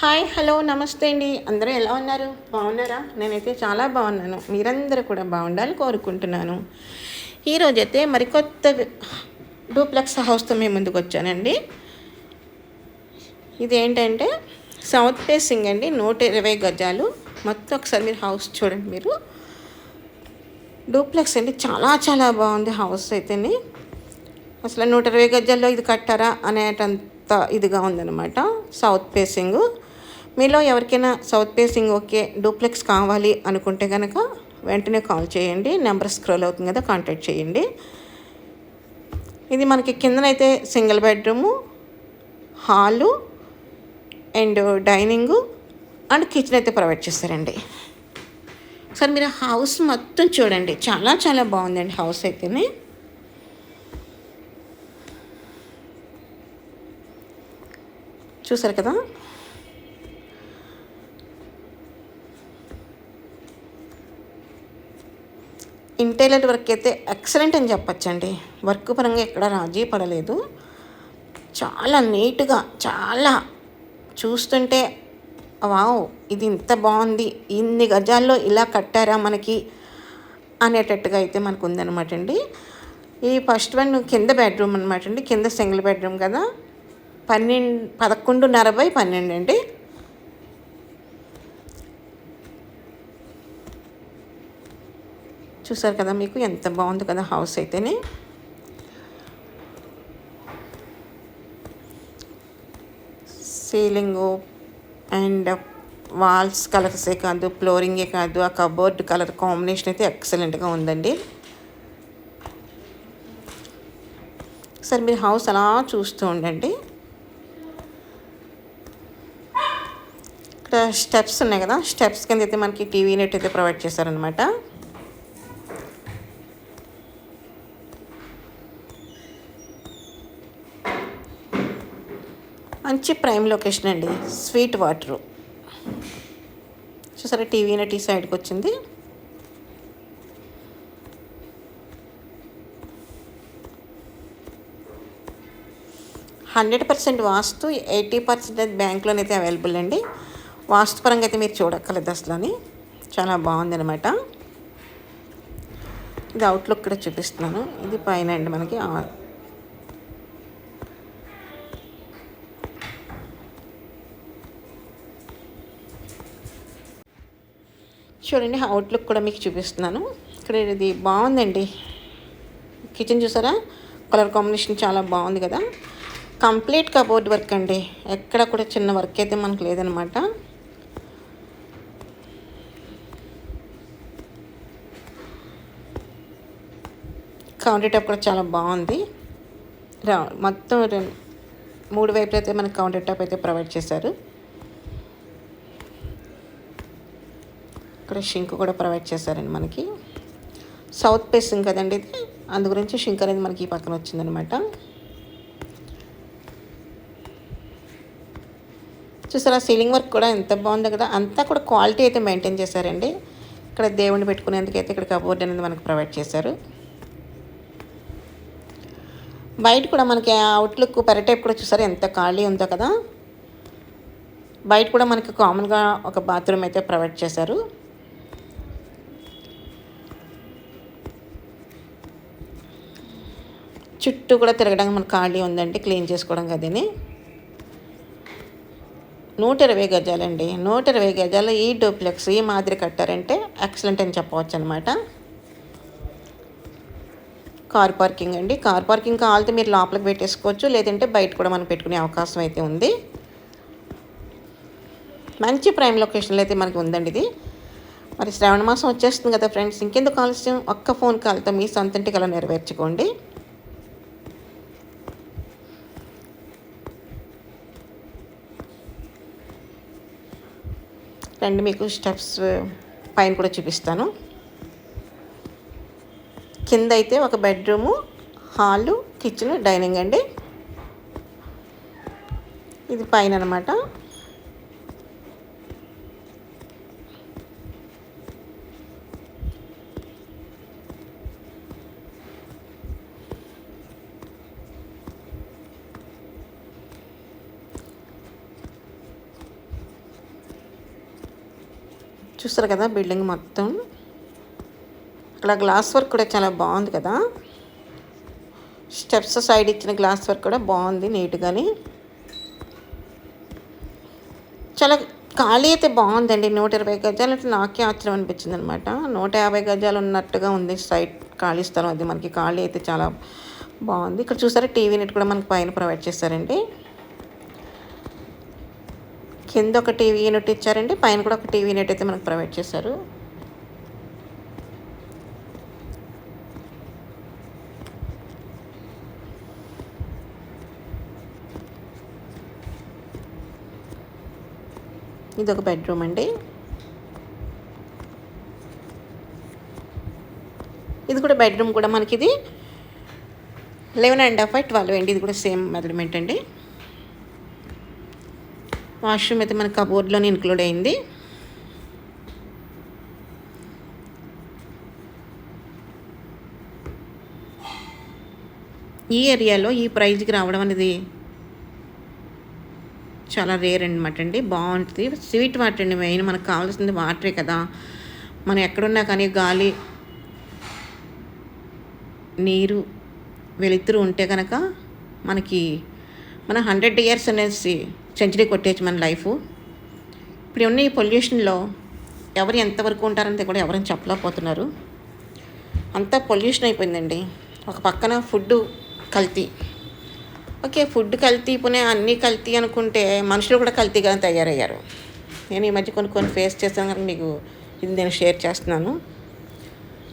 Hi hello నమస్తే అండి. అందరూ ఎలా ఉన్నారు? బాగున్నారా? నేనైతే చాలా బాగున్నాను. మీరందరూ కూడా బాగుండాలని కోరుకుంటున్నాను. ఈరోజైతే మరికొత్త డూప్లెక్స్ హౌస్తో మేము ముందుకు వచ్చానండి. ఇదేంటంటే సౌత్ ఫేసింగ్ అండి. నూట ఇరవై గజాలు. మొత్తం ఒకసారి మీరు హౌస్ చూడండి మీరు. డూప్లెక్స్ అండి. చాలా చాలా బాగుంది హౌస్ అయితేనే. అసలు నూట ఇరవై గజాల్లో ఇది కట్టారా అనేటంత ఇదిగా ఉందన్నమాట సౌత్ ఫేసింగ్. మీలో ఎవరికైనా సౌత్ ఫేసింగ్ ఓకే డూప్లెక్స్ కావాలి అనుకుంటే కనుక వెంటనే కాల్ చేయండి. నెంబర్ స్క్రోల్ అవుతుంది కదా కాంటాక్ట్ చేయండి. ఇది మనకి కిందనైతే single bedroom hall and dining and kitchen అయితే ప్రొవైడ్ చేస్తారండి. ఒకసారి మీరు హౌస్ మొత్తం చూడండి. చాలా చాలా బాగుందండి హౌస్ అయితేనే. చూసారు కదా? ఇంటీరియర్ వర్క్ అయితే ఎక్సలెంట్ అని చెప్పచ్చండి. వర్క్ పరంగా ఎక్కడ రాజీ పడలేదు. చాలా నీట్గా చాలా చూస్తుంటే వావ్ ఇది ఇంత బాగుంది. ఇన్ని గజాల్లో ఇలా కట్టారా మనకి? అనేటట్టుగా అయితే మనకు ఉందన్నమాట అండి. ఈ ఫస్ట్ వన్ కింద బెడ్రూమ్ అనమాట అండి. కింద సింగిల్ బెడ్రూమ్ కదా. పన్నెండు పదకొండున్నర బై పన్నెండు అండి. చూసారు కదా మీకు? ఎంత బాగుంది కదా హౌస్ అయితేనే. సీలింగు అండ్ వాల్స్ కలర్సే కాదు ఫ్లోరింగే కాదు ఆ కబోర్డ్ కలర్ కాంబినేషన్ అయితే ఎక్సలెంట్గా ఉందండి. సరే మీరు హౌస్ అలా చూస్తూ ఉండండి. ఇక్కడ స్టెప్స్ ఉన్నాయి కదా స్టెప్స్ కింద అయితే మనకి టీవీ నెట్ అయితే ప్రొవైడ్ చేశారనమాట మంచి ప్రైమ్ లొకేషన్ అండి స్వీట్ వాటరు. చూసారా టీవీ నెట్ సైడ్కి వచ్చింది. Hundred percent vastu eighty percent బ్యాంక్లోనైతే available అండి. వాస్తు పరంగా అయితే మీరు చూడక్కర్లేదు అసలు అని చాలా బాగుందనమాట ఇది అవుట్లుక్ కూడా చూపిస్తున్నాను. ఇది పైన అండి మనకి చూడండి అవుట్లుక్ కూడా మీకు చూపిస్తున్నాను. ఇక్కడ ఇది బాగుందండి. కిచెన్ చూసారా? కలర్ కాంబినేషన్ చాలా బాగుంది కదా. కంప్లీట్ కబోర్డ్ వర్క్ అండి. ఎక్కడ కూడా చిన్న వర్క్ అయితే మనకు లేదనమాట. కౌంటర్ టాప్ కూడా చాలా బాగుంది. రా మొత్తం మూడు వైపులు అయితే మనకు కౌంటర్ టాప్ అయితే ప్రొవైడ్ చేశారు. కూడా షింక్ కూడా ప్రొవైడ్ చేశారండి మనకి. సౌత్ ఫేసింగ్ కదండి ఇది? అందు గురించి షింక్ అనేది మనకి ఈ పక్కన వచ్చిందనమాట చూసారా సీలింగ్ వర్క్ కూడా ఎంత బాగుందో కదా? అంతా కూడా క్వాలిటీ అయితే మెయింటైన్ చేశారండి. ఇక్కడ దేవుడిని పెట్టుకునేందుకైతే ఇక్కడ కబోర్డ్ అనేది మనకు ప్రొవైడ్ చేశారు. బయట కూడా మనకి అవుట్లుక్ పెరటైప్ కూడా చూసారా ఎంత ఖాళీ ఉందో కదా? బయట కూడా మనకి కామన్గా ఒక బాత్రూమ్ అయితే ప్రొవైడ్ చేశారు. చుట్టూ కూడా తిరగడానికి మనకు ఖాళీ ఉందండి క్లీన్ చేసుకోవడం కదని. నూట ఇరవై గజాలండి. నూట ఇరవై గజాలు ఈ డూప్లెక్స్ ఈ మాదిరి కట్టారంటే ఎక్సలెంట్ అని చెప్పవచ్చు అనమాట కార్ పార్కింగ్ అండి. కార్ పార్కింగ్ కావాలంటే మీరు లోపలికి పెట్టేసుకోవచ్చు. లేదంటే బయట కూడా మనం పెట్టుకునే అవకాశం అయితే ఉంది. మంచి ప్రైమ్ లొకేషన్లో అయితే మనకి ఉందండి ఇది. మరి శ్రావణ మాసం వచ్చేస్తుంది కదా ఫ్రెండ్స్. ఇంకెందుకు ఆలస్యం? ఒక్క ఫోన్ కాల్తో మీ సొంత ఇంటికి అలా నెరవేర్చుకోండి. రండి మీకు స్టెప్స్ పైన కూడా చూపిస్తాను. కింద అయితే ఒక బెడ్రూము హాలు కిచెన్ డైనింగ్ అండి. ఇది పైన అనమాట చూస్తారు కదా బిల్డింగ్ మొత్తం. అక్కడ గ్లాస్ వర్క్ కూడా చాలా బాగుంది కదా. స్టెప్స్ సైడ్ ఇచ్చిన గ్లాస్ వర్క్ కూడా బాగుంది నీట్గాని చాలా ఖాళీ అయితే బాగుందండి నూట ఇరవై గజాలు అంటే నాకే ఆశ్చర్యం అనిపించింది అనమాట నూట యాభై గజాలు ఉన్నట్టుగా ఉంది సైడ్ ఖాళీ స్థలం అది మనకి ఖాళీ అయితే చాలా బాగుంది. ఇక్కడ చూసారా టీవీ నెట్ కూడా మనకి పైన ప్రొవైడ్ చేశారండి కింద ఒక టీవీ యూనిట్ ఇచ్చారండి పైన కూడా ఒక టీవీ యూనిట్ అయితే మనకు ప్రొవైడ్ చేశారు. ఇది ఒక బెడ్రూమ్ అండి. ఇది కూడా బెడ్రూమ్ కూడా మనకి ఇది eleven and half by twelve అండి ఇది కూడా సేమ్ మెజర్మెంట్ అండి. వాష్రూమ్ అయితే మన కబోర్డ్లోనే ఇన్క్లూడ్ అయింది. ఈ ఏరియాలో ఈ ప్రైజ్కి రావడం అనేది చాలా రేర్ అనమాట అండి. బాగుంటుంది. స్వీట్ వాటర్ అండి మెయిన్. మనకు కావాల్సింది వాటరే కదా. మనం ఎక్కడున్నా కానీ గాలి నీరు వెలుతురు ఉంటే కనుక మనకి మన హండ్రెడ్ ఇయర్స్ అనేసి సెంచరీ కొట్టేయచ్చు మన లైఫ్. ఇప్పుడు ఉన్న ఈ పొల్యూషన్లో ఎవరు ఎంతవరకు ఉంటారంటే కూడా ఎవరైనా చెప్పలేకపోతున్నారు. అంతా పొల్యూషన్ అయిపోయిందండి. ఒక పక్కన ఫుడ్ కల్తీ. ఓకే ఫుడ్ కల్తీ పోనీ అన్నీ కల్తీ అనుకుంటే మనుషులు కూడా కల్తీగా తయారయ్యారు. నేను ఈ మధ్య కొన్ని కొన్ని ఫేస్ చేస్తాను కనుక మీకు ఇది నేను షేర్ చేస్తున్నాను.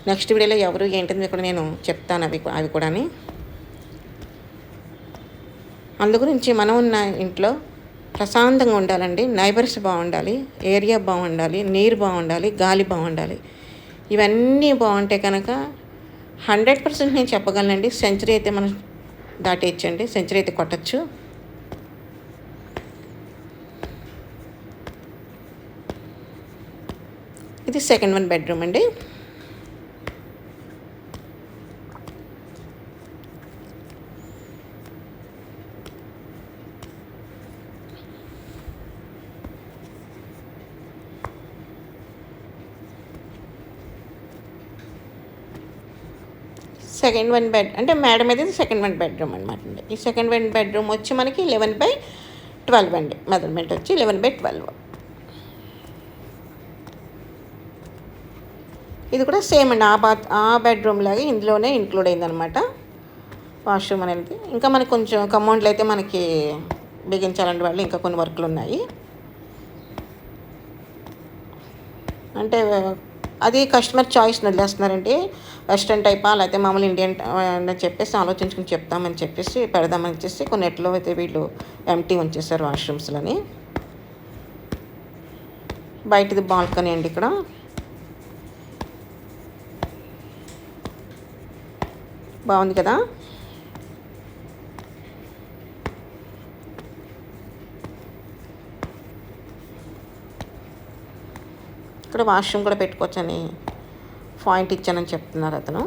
నెక్స్ట్ వీడియోలో ఎవరు ఏంటని కూడా నేను చెప్తాను అవి అవి కూడాని. అందు గురించి మనం ఉన్న ఇంట్లో ప్రశాంతంగా ఉండాలండి. నైబర్స్ బాగుండాలి. ఏరియా బాగుండాలి. నీరు బాగుండాలి. గాలి బాగుండాలి. ఇవన్నీ బాగుంటే కనుక హండ్రెడ్ పర్సెంట్ నేను చెప్పగలనండి. సెంచరీ అయితే మనం దాటేయచ్చండి. సెంచరీ అయితే కొట్టచ్చు. ఇది సెకండ్ వన్ బెడ్రూమ్ అండి. సెకండ్ వన్ బెడ్ అంటే మేడం అయితే సెకండ్ వన్ బెడ్రూమ్ అనమాట అండి. ఈ సెకండ్ వన్ బెడ్రూమ్ వచ్చి మనకి లెవెన్ బై ట్వెల్వ్ అండి. మెజర్మెంట్ వచ్చి లెవెన్ బై ట్వెల్వ్ ఇది కూడా సేమ్ అండి. ఆ బాత్ ఆ బెడ్రూమ్ లాగా ఇందులోనే ఇంక్లూడ్ అయిందనమాట వాష్రూమ్ అనేది. ఇంకా మనకి కొంచెం కమౌంట్లు అయితే మనకి బిగించాలంటే వాళ్ళు. ఇంకా కొన్ని వర్క్లు ఉన్నాయి. అంటే అది కస్టమర్ చాయిస్ని వదిలేస్తున్నారండి. వెస్ట్రన్ టైపా లేకపోతే మామూలు ఇండియన్ అని చెప్పేసి ఆలోచించుకుని చెప్తామని చెప్పేసి పెడదామని చెప్పేసి కొన్ని ఎట్లో అయితే వీళ్ళు ఎంటీ ఉంచేసారు వాష్రూమ్స్లని బయటది బాల్కనీ అండి ఇక్కడ. బాగుంది కదా? ఇక్కడ వాష్రూమ్ కూడా పెట్టుకోవచ్చని పాయింట్ ఇచ్చానని చెప్తున్నారు అతను.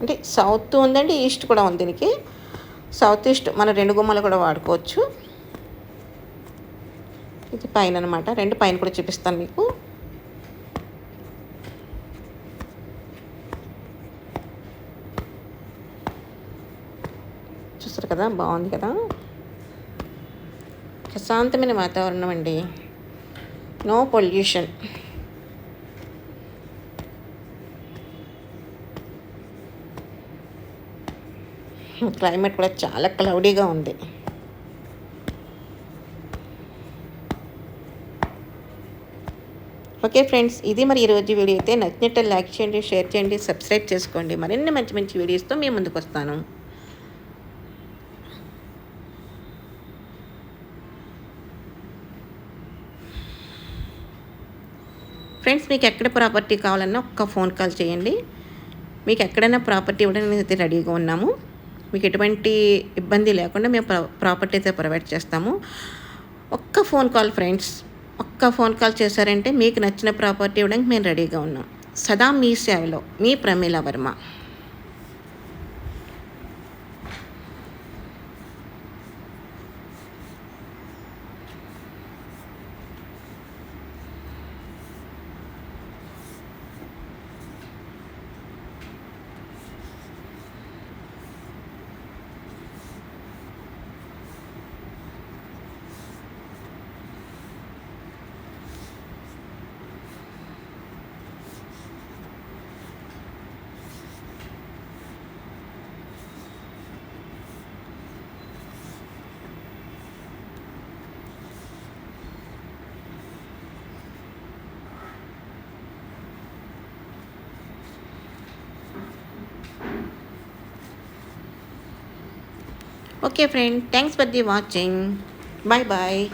అంటే సౌత్ ఉందండి ఈస్ట్ కూడా ఉంది దీనికి. సౌత్ ఈస్ట్ మన రెండు గుమ్మలు కూడా వాడుకోవచ్చు. ఇది పైన అనమాట రెండు పైన కూడా చూపిస్తాను మీకు. చూస్తారు కదా? బాగుంది కదా? ప్రశాంతమైన వాతావరణం అండి. నో పొల్యూషన్ క్లైమేట్ కూడా చాలా క్లౌడీగా ఉంది. ఓకే ఫ్రెండ్స్ ఇది మరి ఈరోజు వీడియో అయితే నచ్చినట్టు లైక్ చేయండి షేర్ చేయండి సబ్స్క్రైబ్ చేసుకోండి. మరిన్ని మంచి మంచి వీడియోస్తో మేము ముందుకు వస్తాను. ఫ్రెండ్స్ మీకు ఎక్కడ ప్రాపర్టీ కావాలన్నా ఒక్క ఫోన్ కాల్ చేయండి. మీకు ఎక్కడైనా ప్రాపర్టీ ఇవ్వడానికి అయితే రెడీగా ఉన్నాము. మీకు ఎటువంటి ఇబ్బంది లేకుండా మేము ప్రాపర్టీ అయితే ప్రొవైడ్ చేస్తాము. ఒక్క ఫోన్ కాల్ ఫ్రెండ్స్ ఒక్క ఫోన్ కాల్ చేశారంటే మీకు నచ్చిన ప్రాపర్టీ ఇవ్వడానికి మేము రెడీగా ఉన్నాం. సదా మీ సేవలో మీ Pramila Varma. okay friend. Thanks for the watching. Bye bye